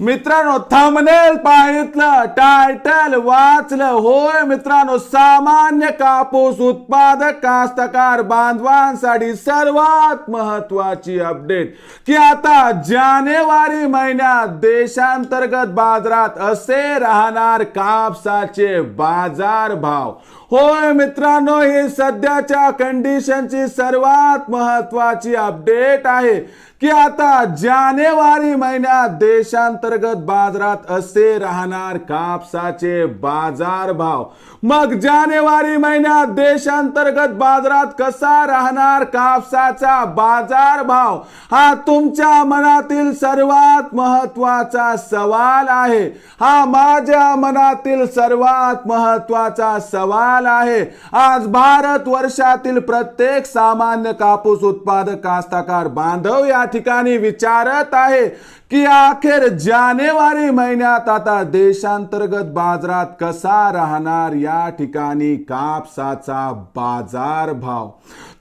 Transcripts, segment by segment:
मित्रांनो thumbnail पाहितलं title वाचलं. होय मित्रांनो सामान्य कापूस उत्पादक कास्तकार बांधवांसाठी सर्वात महत्वाची अपडेट की आता जानेवारी महिन्यात देशांतर्गत बाजारात असे राहणार कापसाचे बाजार भाव होय मित्रांनो ही सध्याच्या कंडिशनची सर्वात महत्वाची अपडेट आहे की आता जानेवारी महिन्यात देशांतर्गत बाजारात असे राहणार कापसाचे बाजार भाव मग जानेवारी महिन्यात देशांतर्गत बाजारात कसा राहणार कापसाचा बाजार भाव हा तुमच्या मनातील सर्वात महत्त्वाचा सवाल आहे. हा माझ्या मनातील सर्वात महत्त्वाचा सवाल आहे. आज भारत वर्षातील प्रत्येक सामान्य कापूस उत्पादक कास्तकार बांधव या ठिकाणी विचारत आहे की अखेर जानेवारी महिन्यात आता देशांतर्गत बाजारात कसा राहणार या ठिकाणी कापसाचा बाजार भाव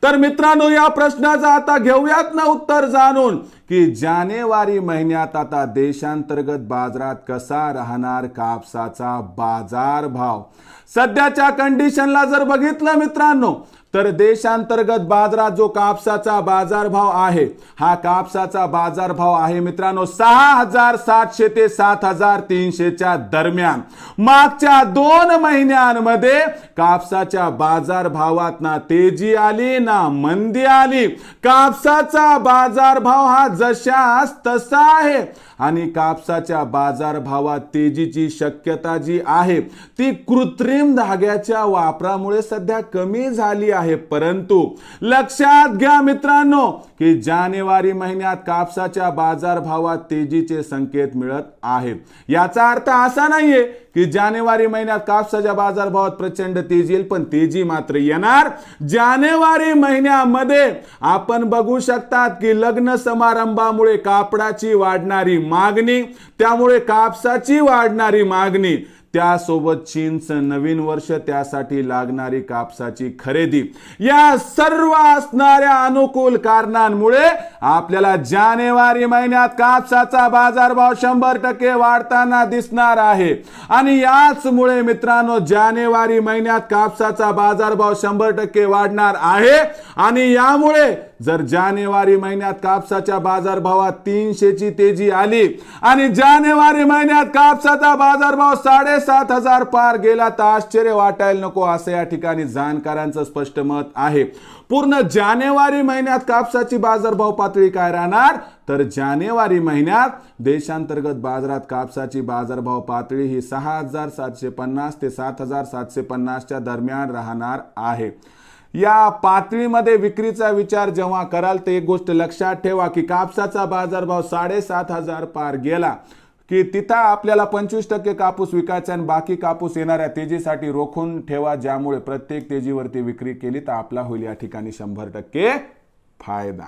तर मित्रांनो या प्रश्नाचं आता घेऊयात ना उत्तर जाणून की जानेवारी महिन्यात आता देशांतर्गत बाजारात कसा राहणार कापसाचा बाजार भाव सध्याच्या कंडिशन कंडिशनला जर बघितलं मित्रांनो तर देशांतर्गत बाजारात जो कापसाचा बाजारभाव आहे हा कापसाचा बाजारभाव आहे मित्रांनो सहा हजार सातशे ते सात हजार तीनशेच्या दरम्यान. मागच्या दोन महिन्यांमध्ये कापसाच्या बाजारभावात ना तेजी आली ना मंदी आली. कापसाचा बाजारभाव हा जशास तसा आहे आणि कापसाच्या बाजारभावात तेजीची शक्यता जी आहे ती कृत्रिम धाग्याच्या वापरामुळे सध्या कमी झाली आहे परंतु लक्षात घ्या मित्रांनो की जानेवारी महिन्यात कापसाच्या बाजारभावात तेजीचे संकेत मिळत आहेत याचा अर्थ असा नाहीये की जानेवारी महिन्यात कापसाच्या बाजारभावात प्रचंड तेजी येईल पण तेजी मात्र येणार. जानेवारी महिन्यामध्ये आपण बघू शकतात की लग्न समारंभामुळे कापडाची वाढणारी मागणी त्यामुळे कापसाची वाढणारी मागणी त्यासोबत चीनचं नवीन वर्ष त्यासाठी लागणारी कापसाची खरेदी. या सर्व असणाऱ्या अनुकूल कारणांमुळे आपल्याला जानेवारी महिन्यात कापसाचा बाजारभाव शंभर टक्के वाढताना दिसणार आहे. आणि याचमुळे मित्रांनो जानेवारी महिन्यात कापसाचा बाजारभाव शंभर टक्के वाढणार आहे. आणि यामुळे जर जानेवारी महिन्यात कापसाच्या बाजारभावात तीनशेची तेजी आली आणि जानेवारी महिन्यात कापसाचा बाजारभाव साडेसात हजार पार गेला तर आश्चर्य वाटायला नको असं या ठिकाणी जाणकारांचं स्पष्ट मत आहे. पूर्ण जानेवारी महिन्यात कापसाची बाजारभाव पातळी काय राहणार? तर जानेवारी महिन्यात देशांतर्गत बाजारात कापसाची बाजारभाव पातळी ही सहा हजार सातशे पन्नास ते सात हजार सातशे पन्नासच्या दरम्यान राहणार आहे. या पातळीमध्ये विक्रीचा विचार जेव्हा कराल तर एक गोष्ट लक्षात ठेवा की कापसाचा बाजारभाव साडेसात हजार पार गेला की तिथं आपल्याला पंचवीस टक्के कापूस विकायचा आणि बाकी कापूस येणाऱ्या तेजीसाठी रोखून ठेवा ज्यामुळे प्रत्येक तेजीवरती विक्री केली तर आपला होईल या ठिकाणी शंभर टक्के फायदा.